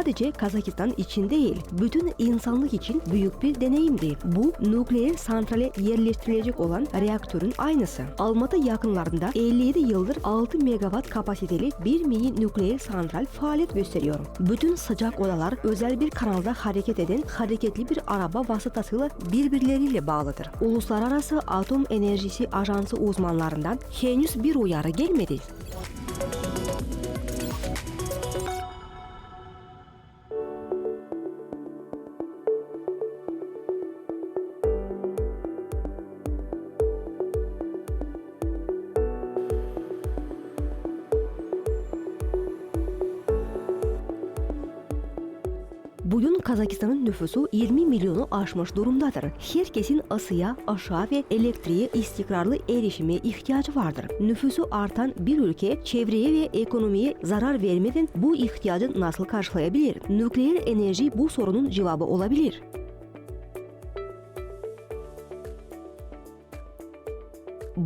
sadece Kazakistan için değil, bütün insanlık için büyük bir deneyimdi. Bu nükleer santrale yerleştirilecek olan reaktörün aynısı. Almatı yakınlarında 57 yıldır 6 megawatt kapasiteli bir mini nükleer santral faaliyet gösteriyor. Bütün sıcak odalar özel bir kanalda hareket eden hareketli bir araba vasıtasıyla birbirleriyle bağlıdır. Uluslararası Atom Enerjisi Ajansı uzmanlarından henüz bir uyarı gelmedi. Nüfusu 20 milyonu aşmış durumdadır. Herkesin ısıya, aşağı ve elektriğe istikrarlı erişime ihtiyacı vardır. Nüfusu artan bir ülke çevreye ve ekonomiye zarar vermeden bu ihtiyacı nasıl karşılayabilir? Nükleer enerji bu sorunun cevabı olabilir.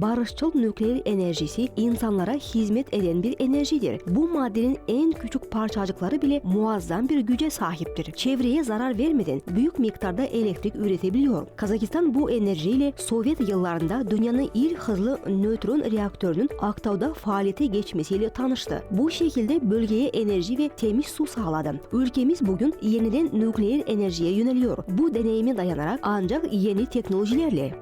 Barışçıl nükleer enerjisi insanlara hizmet eden bir enerjidir. Bu maddenin en küçük parçacıkları bile muazzam bir güce sahiptir. Çevreye zarar vermeden büyük miktarda elektrik üretebiliyor. Kazakistan bu enerjiyle Sovyet yıllarında dünyanın ilk hızlı nötron reaktörünün Aktau'da faaliyete geçmesiyle tanıştı. Bu şekilde bölgeye enerji ve temiz su sağladı. Ülkemiz bugün yeniden nükleer enerjiye yöneliyor. Bu deneyime dayanarak ancak yeni teknolojilerle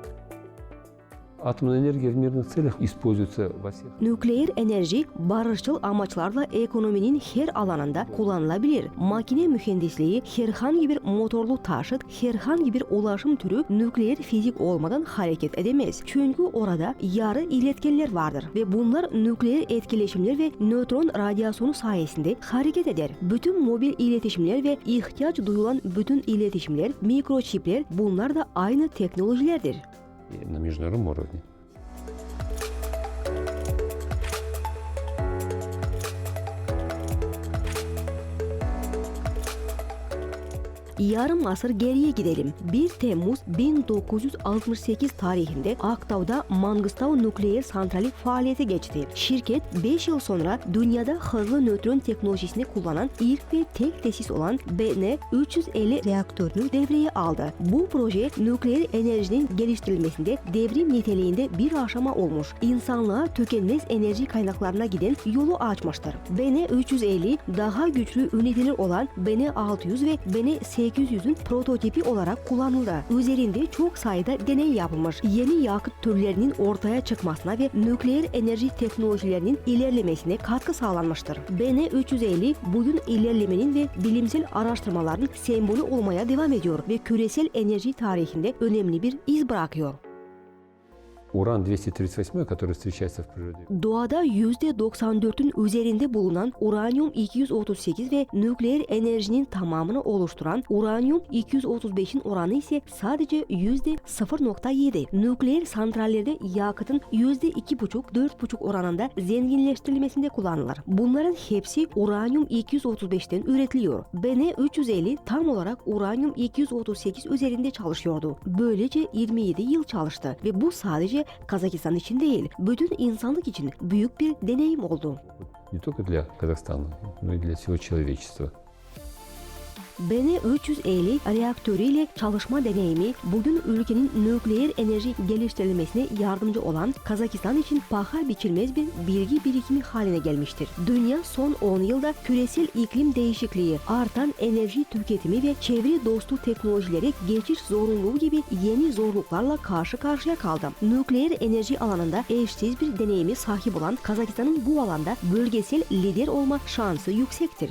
Атомная энергия в мирных целях используется во всех Nükleer enerji barışçıl amaçlarla ekonominin her alanında kullanılabilir. Makine mühendisliği herhangi bir motorlu taşıt, herhangi bir ulaşım türü nükleer fizik olmadan hareket edemez. Çünkü orada yarı iletkenler vardır ve bunlar nükleer etkileşimler ve nötron radyasyonu sayesinde hareket eder. Bütün mobil iletişimler ve ihtiyaç duyulan bütün iletişimler, mikroçipler bunlar da aynı teknolojilerdir. На международном уровне. Yarım asır geriye gidelim. 1 Temmuz 1968 tarihinde Aktau'da Mangistau nükleer santrali faaliyete geçti. Şirket 5 yıl sonra dünyada hızlı nötron teknolojisini kullanan ilk ve tek tesis olan BN350 reaktörünü devreye aldı. Bu proje nükleer enerjinin geliştirilmesinde devrim niteliğinde bir aşama olmuş. İnsanlığa tükenmez enerji kaynaklarına giden yolu açmıştır. BN350 daha güçlü üniteler olan BN600 ve BN800'ün prototipi olarak kullanıldı. Üzerinde çok sayıda deney yapılmış. Yeni yakıt türlerinin ortaya çıkmasına ve nükleer enerji teknolojilerinin ilerlemesine katkı sağlanmıştır. BN350 bugün ilerlemenin ve bilimsel araştırmaların sembolü olmaya devam ediyor ve küresel enerji tarihinde önemli bir iz bırakıyor Уран-238, который встречается в природе, Doğada %94'ün üzerinde bulunan uranyum 238 ve nükleer enerjinin tamamını oluşturan uranyum 235'in oranı ise sadece %0.7. Nükleer santrallerde yakıtın %2,5-4,5 oranında zenginleştirilmesinde kullanılır. Bunların hepsi uranyum 235'ten üretiliyor. BN350 tam olarak uranyum 238 üzerinde çalışıyordu. Böylece 27 yıl çalıştı ve bu sadece Kazakistan için değil, bütün insanlık için büyük bir deneyim oldu. не только для Казахстана, но и для всего человечества. BN350 reaktörüyle çalışma deneyimi bugün ülkenin nükleer enerji geliştirilmesine yardımcı olan Kazakistan için paha biçilmez bir bilgi birikimi haline gelmiştir. Dünya son 10 yılda küresel iklim değişikliği, artan enerji tüketimi ve çevre dostu teknolojilere geçiş zorunluluğu gibi yeni zorluklarla karşı karşıya kaldı. Nükleer enerji alanında eşsiz bir deneyimi sahip olan Kazakistan'ın bu alanda bölgesel lider olma şansı yüksektir.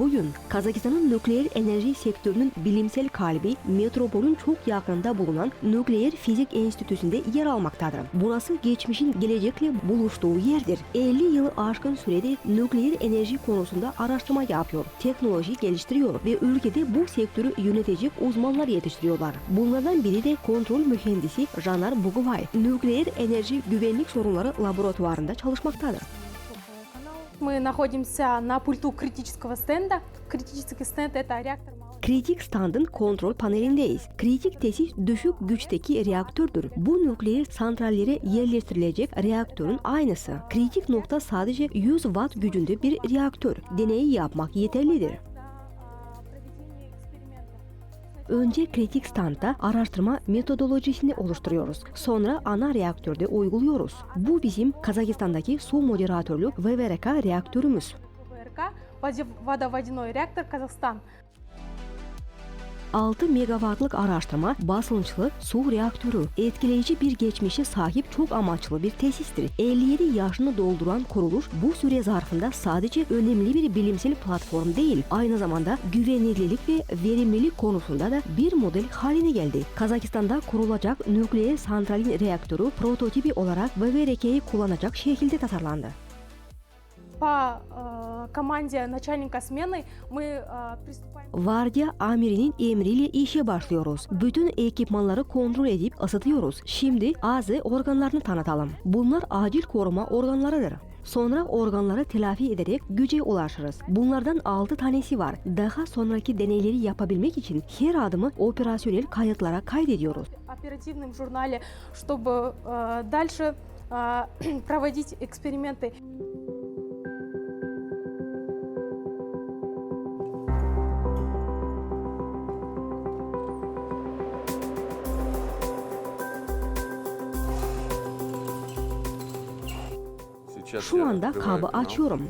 Bugün Kazakistan'ın nükleer enerji sektörünün bilimsel kalbi metropolün çok yakınında bulunan Nükleer Fizik Enstitüsü'nde yer almaktadır. Burası geçmişin gelecekle buluştuğu yerdir. 50 yılı aşkın süredir nükleer enerji konusunda araştırma yapıyor, teknoloji geliştiriyor ve ülkede bu sektörü yönetecek uzmanlar yetiştiriyorlar. Bunlardan biri de kontrol mühendisi Janar Buguvay. Nükleer enerji güvenlik sorunları laboratuvarında çalışmaktadır. Мы находимся на пульту критического стенда. Критический стенд – это реактор малого Kritik standın kontrol panelindeyiz. Kritik tesis düşük güçteki reaktördür. Bu nükleer santrallere yerleştirilecek reaktörün aynısı. Kritik nokta sadece 100 watt gücünde bir reaktör. Deneyi yapmak yeterlidir. Önce kritik standta araştırma metodolojisini oluşturuyoruz. Sonra ana reaktörde uyguluyoruz. Bu bizim Kazakistan'daki su moderatörlü VVRK reaktörümüz. ВВРК воде- водоводяной реактор Казахстан. 6 megawattlık araştırma basınçlı su reaktörü. Etkileyici bir geçmişe sahip çok amaçlı bir tesistir. 57 yaşını dolduran kuruluş bu süre zarfında sadece önemli bir bilimsel platform değil, aynı zamanda güvenilirlik ve verimlilik konusunda da bir model haline geldi. Kazakistan'da kurulacak nükleer santralin reaktörü prototipi olarak VVRK'yi kullanacak şekilde tasarlandı По э, команде начальника смены мы э, приступаем Vardiya amirinin emriyle işe başlıyoruz. Bütün ekipmanları kontrol edip ısıtıyoruz. Şimdi ağzı organlarını tanıtalım. Bunlar acil koruma organlarıdır. Sonra organları telafi ederek güce ulaşırız. Bunlardan 6 tanesi var. Daha sonraki deneyleri yapabilmek için her adımı operasyonel kayıtlara kaydediyoruz. в оперативном журнале, чтобы э, дальше э, проводить эксперименты. Şu anda kabı açıyorum.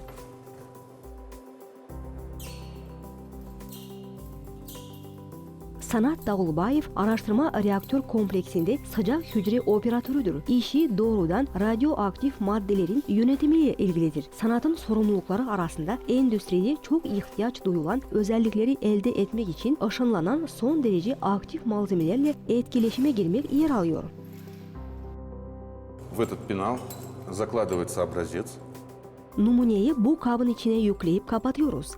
Sanat Davulbayev araştırma reaktör kompleksinde sıcak hücre operatörüdür. İşi doğrudan radyoaktif maddelerin yönetimiyle ilgilidir. Sanatın sorumlulukları arasında endüstriye çok ihtiyaç duyulan özellikleri elde etmek için aşınlanan son derece aktif malzemelerle etkileşime girmek yer alıyor. В этот пенал закладывается образец. Нумунее бу кабыны чине юклейп капатıyoruz.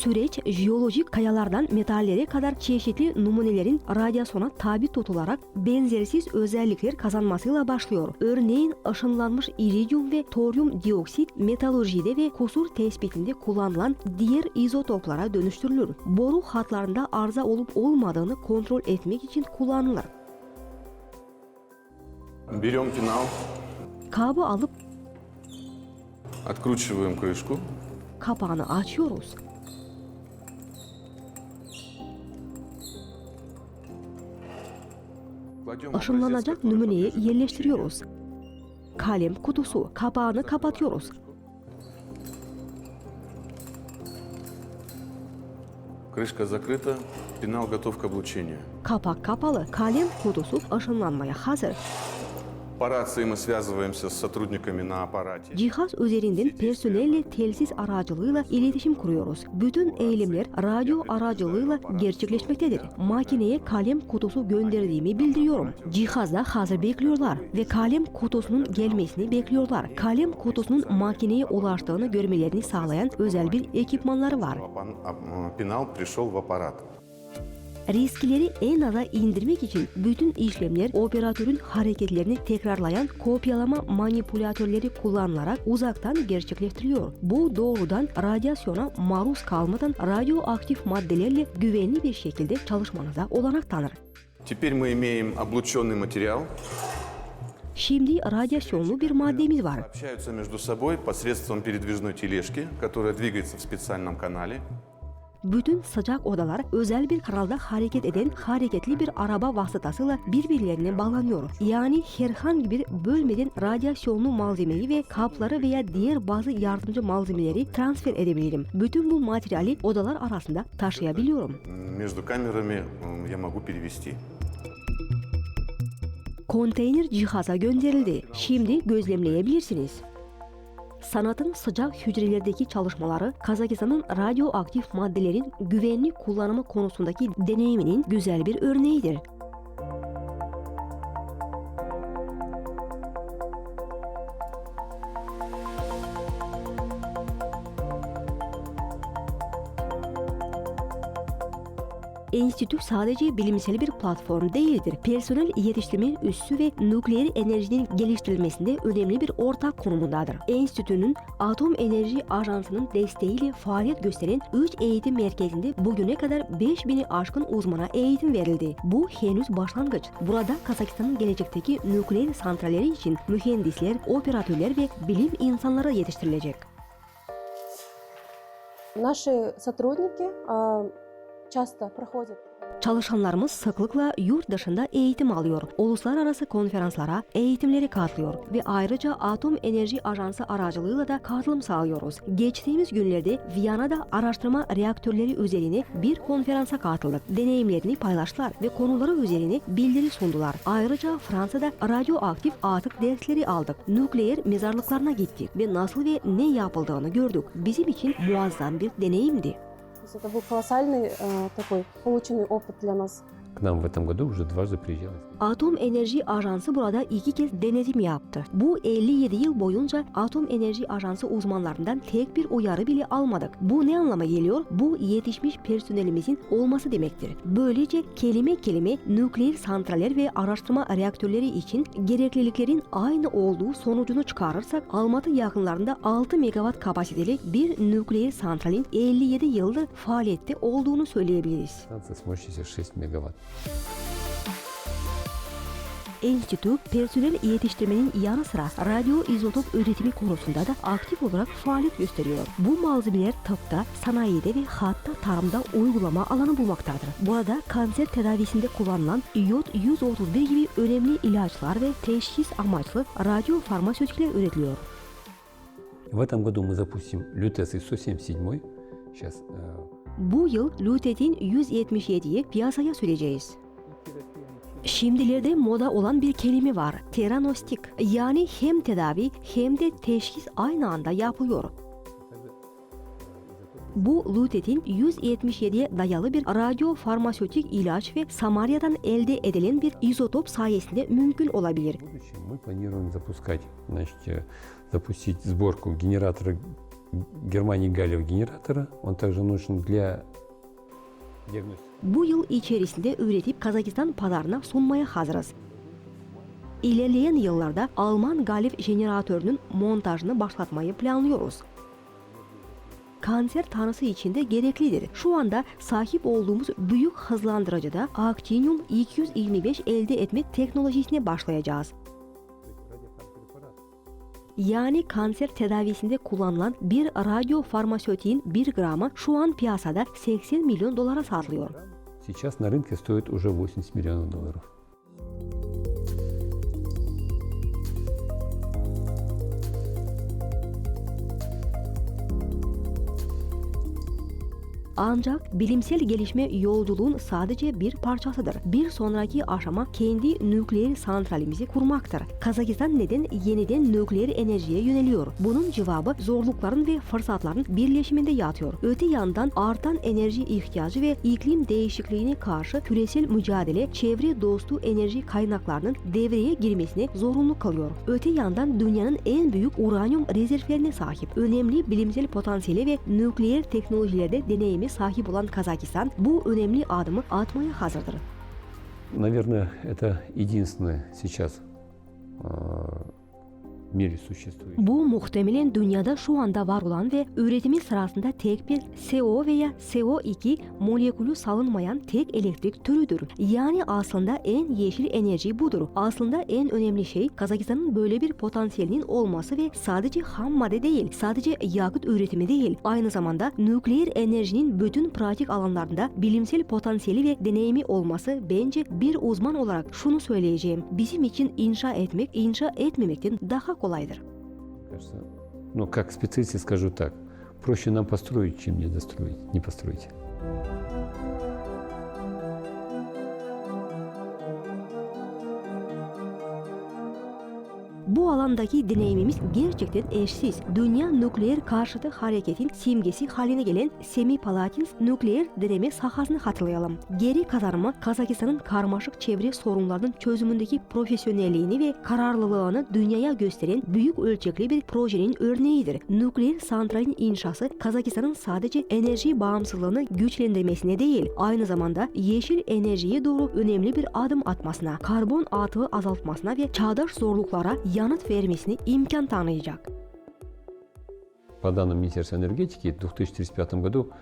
Süreç jeolojik kayalardan metallere kadar çeşitli numunelerin radyasyona tabi tutularak benzersiz özellikler kazanmasıyla başlıyor. Örneğin ışınlanmış iridyum ve toryum dioksit metalurjide ve kusur tespitinde kullanılan diğer izotoplara dönüştürülür. Boru hatlarında arıza olup olmadığını kontrol etmek için kullanılır. Берем пенал, Kabı alıp откручиваем крышку, kapağını açıyoruz. кладем образец, Işınlanacak который numuneyi подлежит yerleştiriyoruz. Kalem kutusu kapağını kapatıyoruz. Крышка закрыта, пенал готов к облучению. Kapak kapalı, kalem kutusu ışınlanmaya hazır. Cihaz üzerinden personelle telsiz aracılığıyla iletişim kuruyoruz. Bütün eğilimler radyo aracılığıyla gerçekleşmektedir. Makineye kalem kutusu gönderdiğimi bildiriyorum. Cihazda hazır bekliyorlar ve kalem kutusunun gelmesini bekliyorlar. Kalem kutusunun makineye ulaştığını görmelerini sağlayan özel bir ekipmanları var. Апан- ап- Пенал пришел в аппарат. Riskleri en aza indirmek için bütün işlemler operatörün hareketlerini tekrarlayan kopyalama manipülatörleri kullanılarak uzaktan gerçekleştiriliyor. Bu doğrudan radyasyona maruz kalmadan radyoaktif maddelerle güvenli bir şekilde çalışmanıza olanak tanır. Теперь мы имеем облученный материал. Şimdi radyasyonlu bir maddemiz var. Общаются между собой посредством передвижной тележки, которая двигается в специальном канале. Bütün sıcak odalar özel bir kanalda hareket eden hareketli bir araba vasıtasıyla birbirlerine bağlanıyor. Yani herhangi bir bölmeden radyasyonlu malzemeyi ve kapları veya diğer bazı yardımcı malzemeleri transfer edebilirim. Bütün bu materyali odalar arasında taşıyabiliyorum. Между камерами м, я могу перевести. Konteyner cihaza gönderildi. Şimdi gözlemleyebilirsiniz. Sanatın sıcak hücrelerdeki çalışmaları Kazakistan'ın radyoaktif maddelerin güvenli kullanımı konusundaki deneyiminin güzel bir örneğidir. Enstitü sadece bilimsel bir platform değildir. Personel yetiştirme üssü ve nükleer enerjinin geliştirilmesinde önemli bir ortak konumundadır. Enstitünün Atom Enerji Ajansı'nın desteğiyle faaliyet gösteren 3 eğitim merkezinde bugüne kadar 5000'i aşkın uzmana eğitim verildi. Bu henüz başlangıç. Burada Kazakistan'ın gelecekteki nükleer santralleri için mühendisler, operatörler ve bilim insanları yetiştirilecek. Наши сотрудники а, часто проходят Çalışanlarımız sıklıkla yurt dışında eğitim alıyor, uluslararası konferanslara, eğitimlere katılıyor ve ayrıca Atom Enerji Ajansı aracılığıyla da katılım sağlıyoruz. Geçtiğimiz günlerde Viyana'da araştırma reaktörleri üzerine bir konferansa katıldık. Deneyimlerini paylaştılar ve konuları üzerine bildiri sundular. Ayrıca Fransa'da radyoaktif atık dersleri aldık. Nükleer mezarlıklarına gittik ve nasıl ve ne yapıldığını gördük. Bizim için muazzam bir deneyimdi. Есть это был колоссальный э, такой полученный опыт для нас. К нам в этом году уже дважды приезжал. Atom Enerji Ajansı burada iki kez denetim yaptı. Bu 57 yıl boyunca Atom Enerji Ajansı uzmanlarından tek bir uyarı bile almadık. Bu ne anlama geliyor? Bu yetişmiş personelimizin olması demektir. Böylece kelime kelime nükleer santraller ve araştırma reaktörleri için gerekliliklerin aynı olduğu sonucunu çıkarırsak Almatı yakınlarında 6 megawatt kapasiteli bir nükleer santralin 57 yıldır faaliyette olduğunu söyleyebiliriz. Станция с мощностью 6 мегаватт. Enstitü personel yetiştirmenin yanı sıra radyo izotop üretimi konusunda da aktif olarak faaliyet gösteriyor. Bu malzemeler tıpta, sanayide ve hatta tarımda uygulama alanı bulmaktadır. Burada kanser tedavisinde kullanılan iot 131 gibi önemli ilaçlar ve teşhis amaçlı radyo farmasötikler üretiliyor. В этом году мы запустим лютес ИСО-77. Сейчас э, Bu yıl Lutet'in 177'yi piyasaya süreceğiz. Şimdilerde moda olan bir kelime var. Teranostik. Yani hem tedavi hem de teşhis aynı anda yapılıyor. Bu Lutet'in 177'ye dayalı bir radyo farmasötik ilaç ve Samarya'dan elde edilen bir izotop sayesinde mümkün olabilir. в будущем мы планируем запускать, значит, э, запустить сборку генератора Германии галлиевого генератора. Он также нужен для диагностики. Bu yıl içerisinde üretip Kazakistan pazarına sunmaya hazırız. İlerleyen yıllarda Alman Galif jeneratörünün montajını başlatmayı planlıyoruz. Kanser tanısı için de gereklidir. Şu anda sahip olduğumuz büyük hızlandırıcıda Actinium 225 elde etme teknolojisine başlayacağız. Yani kanser tedavisinde kullanılan bir radyo farmasötiğin 1 gramı şu an piyasada 80 milyon dolara satılıyor. Сейчас на рынке стоит уже 80 миллионов долларов. Ancak bilimsel gelişme yolculuğun sadece bir parçasıdır. Bir sonraki aşama kendi nükleer santralimizi kurmaktır. Kazakistan neden yeniden nükleer enerjiye yöneliyor? Bunun cevabı zorlukların ve fırsatların birleşiminde yatıyor. Öte yandan artan enerji ihtiyacı ve iklim değişikliğine karşı küresel mücadele çevre dostu enerji kaynaklarının devreye girmesini zorunlu kılıyor. Öte yandan dünyanın en büyük uranyum rezervlerine sahip, önemli bilimsel potansiyeli ve nükleer teknolojilerde deneyimi sahip olan Kazakistan bu önemli adımı atmaya hazırdır. Наверное, это единственное сейчас bu muhtemelen dünyada şu anda var olan ve üretimi sırasında tek bir CO veya CO2 molekülü salınmayan tek elektrik türüdür. Yani aslında en yeşil enerji budur. Aslında en önemli şey Kazakistan'ın böyle bir potansiyelinin olması ve sadece ham madde değil, sadece yakıt üretimi değil, aynı zamanda nükleer enerjinin bütün pratik alanlarında bilimsel potansiyeli ve deneyimi olması bence bir uzman olarak şunu söyleyeceğim. Bizim için inşa etmek, inşa etmemekten daha kolaydır. Кажется, ну, как специалист скажу так. Проще нам построить, чем не достроить, не построить. Bu alandaki deneyimimiz gerçekten eşsiz. Dünya nükleer karşıtı hareketin simgesi haline gelen Semipalatinsk nükleer deneme sahasını hatırlayalım. Geri kazanma Kazakistan'ın karmaşık çevre sorunlarının çözümündeki profesyonelliğini ve kararlılığını dünyaya gösteren büyük ölçekli bir projenin örneğidir. Nükleer santralin inşası Kazakistan'ın sadece enerji bağımsızlığını güçlendirmesine değil, aynı zamanda yeşil enerjiye doğru önemli bir adım atmasına, karbon atığı azaltmasına ve çağdaş zorluklara yanıt vermesine imkan tanıyacak. По данным Министерства энергетики, в 2035 году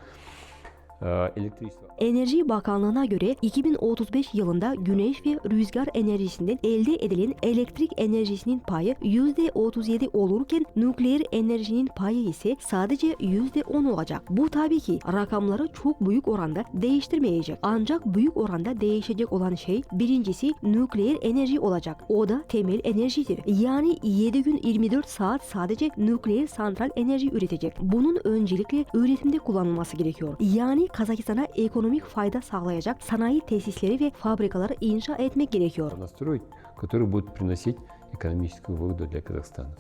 э, электричество Enerji Bakanlığı'na göre 2035 yılında güneş ve rüzgar enerjisinden elde edilen elektrik enerjisinin payı %37 olurken nükleer enerjinin payı ise sadece %10 olacak. Bu tabii ki rakamları çok büyük oranda değiştirmeyecek. Ancak büyük oranda değişecek olan şey birincisi nükleer enerji olacak. O da temel enerjidir. Yani 7 gün 24 saat sadece nükleer santral enerji üretecek. Bunun öncelikle üretimde kullanılması gerekiyor. Yani Kazakistan'a ekonomik fayda sağlayacak sanayi tesisleri ve fabrikaları inşa etmek gerekiyor. настроить, которые будут приносить экономическую выгоду для Казахстана.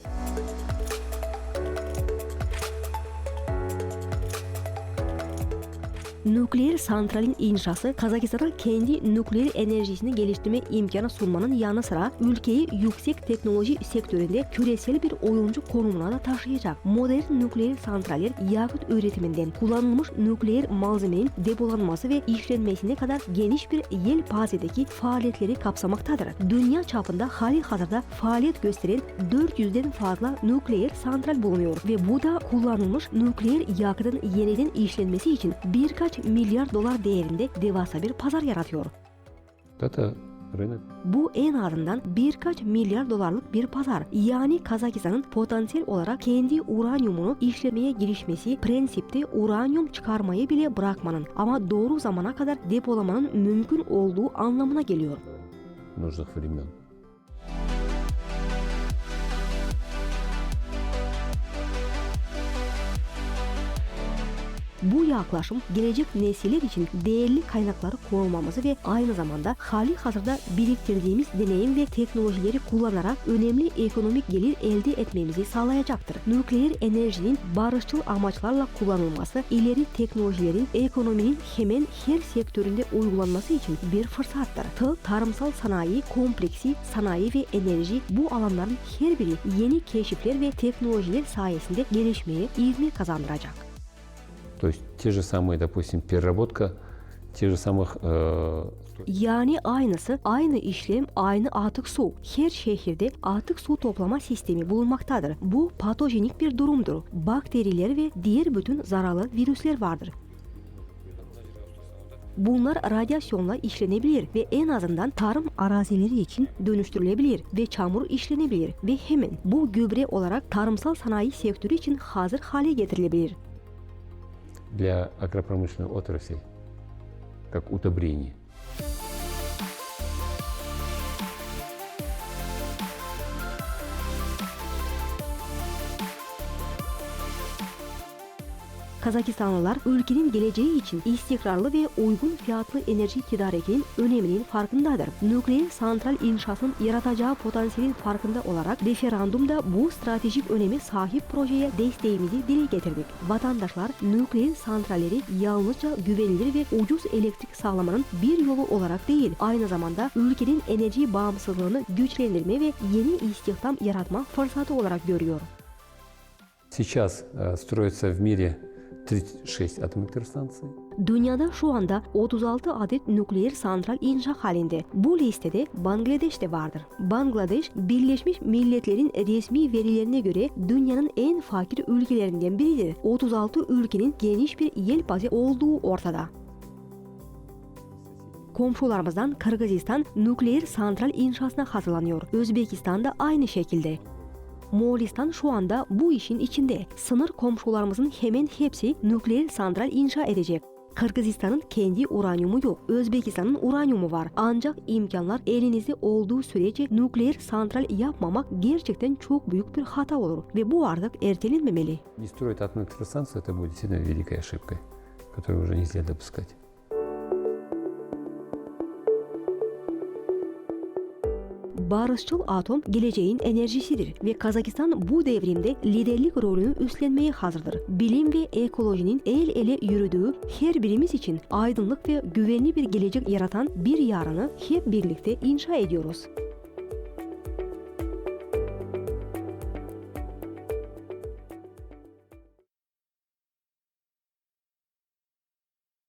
Nükleer santralin inşası Kazakistan'a kendi nükleer enerjisini geliştirme imkanı sunmanın yanı sıra ülkeyi yüksek teknoloji sektöründe küresel bir oyuncu konumuna da taşıyacak. Modern nükleer santraller yakıt üretiminden kullanılmış nükleer malzemenin depolanması ve işlenmesine kadar geniş bir yelpazedeki faaliyetleri kapsamaktadır. Dünya çapında hali hazırda faaliyet gösteren 400'den fazla nükleer santral bulunuyor ve bu da kullanılmış nükleer yakıtın yeniden işlenmesi için birkaç milyar dolar değerinde devasa bir pazar yaratıyor. Вот это рынок Bu en azından birkaç milyar dolarlık bir pazar. Yani Kazakistan'ın potansiyel olarak kendi uranyumunu işlemeye girişmesi prensipte uranyum çıkarmayı bile bırakmanın ama doğru zamana kadar depolamanın mümkün olduğu anlamına geliyor. нужных времен. Bu yaklaşım gelecek nesiller için değerli kaynakları korumamızı ve aynı zamanda hali hazırda biriktirdiğimiz deneyim ve teknolojileri kullanarak önemli ekonomik gelir elde etmemizi sağlayacaktır. Nükleer enerjinin barışçıl amaçlarla kullanılması, ileri teknolojilerin ekonominin hemen her sektöründe uygulanması için bir fırsattır. Tıl, tarımsal sanayi, kompleksi sanayi ve enerji bu alanların her biri yeni keşifler ve teknolojiler sayesinde gelişmeye ivme kazandıracak. То есть те же самые, допустим, переработка тех же самых э, Yani aynısı, aynı işlem, aynı atık su. Her şehirde atık su toplama sistemi bulunmaktadır. Bu patojenik bir durumdur. Bakteriler ve diğer bütün zararlı virüsler vardır. Bunlar radyasyonla işlenebilir ve en azından tarım arazileri için dönüştürülebilir ve çamur işlenebilir ve hemen bu gübre olarak tarımsal sanayi sektörü için hazır hale getirilebilir. Для агропромышленной отрасли, как удобрение. Kazakistanlılar ülkenin geleceği için istikrarlı ve uygun fiyatlı enerji tedarikinin öneminin farkındadır. Nükleer santral inşasının yaratacağı potansiyelin farkında olarak referandumda bu stratejik öneme sahip projeye desteğimizi dile getirdik. Vatandaşlar nükleer santralleri yalnızca güvenilir ve ucuz elektrik sağlamanın bir yolu olarak değil, aynı zamanda ülkenin enerji bağımsızlığını güçlendirme ve yeni istihdam yaratma fırsatı olarak görüyor. Сейчас э, строится в мире 36 atom elektrostansiyası. Dünyada şu anda 36 adet nükleer santral inşa halinde. Bu listede Bangladeş de vardır. Bangladeş, Birleşmiş Milletler'in resmi verilerine göre dünyanın en fakir ülkelerinden biridir. 36 ülkenin geniş bir yelpaze olduğu ortada komşularımızdan Kırgızistan nükleer santral inşasına hazırlanıyor. Özbekistan da aynı şekilde. Moğolistan şu anda bu işin içinde. Sınır komşularımızın hemen hepsi nükleer santral inşa edecek. Kırgızistan'ın kendi uranyumu yok. Özbekistan'ın uranyumu var. Ancak imkanlar elinizde olduğu sürece nükleer santral yapmamak gerçekten çok büyük bir hata olur ve bu artık ertelenmemeli. Не строить атомную электростанцию – это будет действительно великой ошибкой, которую уже нельзя допускать. Barışçıl atom geleceğin enerjisidir ve Kazakistan bu devrimde liderlik rolünü üstlenmeye hazırdır. Bilim ve ekolojinin el ele yürüdüğü her birimiz için aydınlık ve güvenli bir gelecek yaratan bir yarını hep birlikte inşa ediyoruz.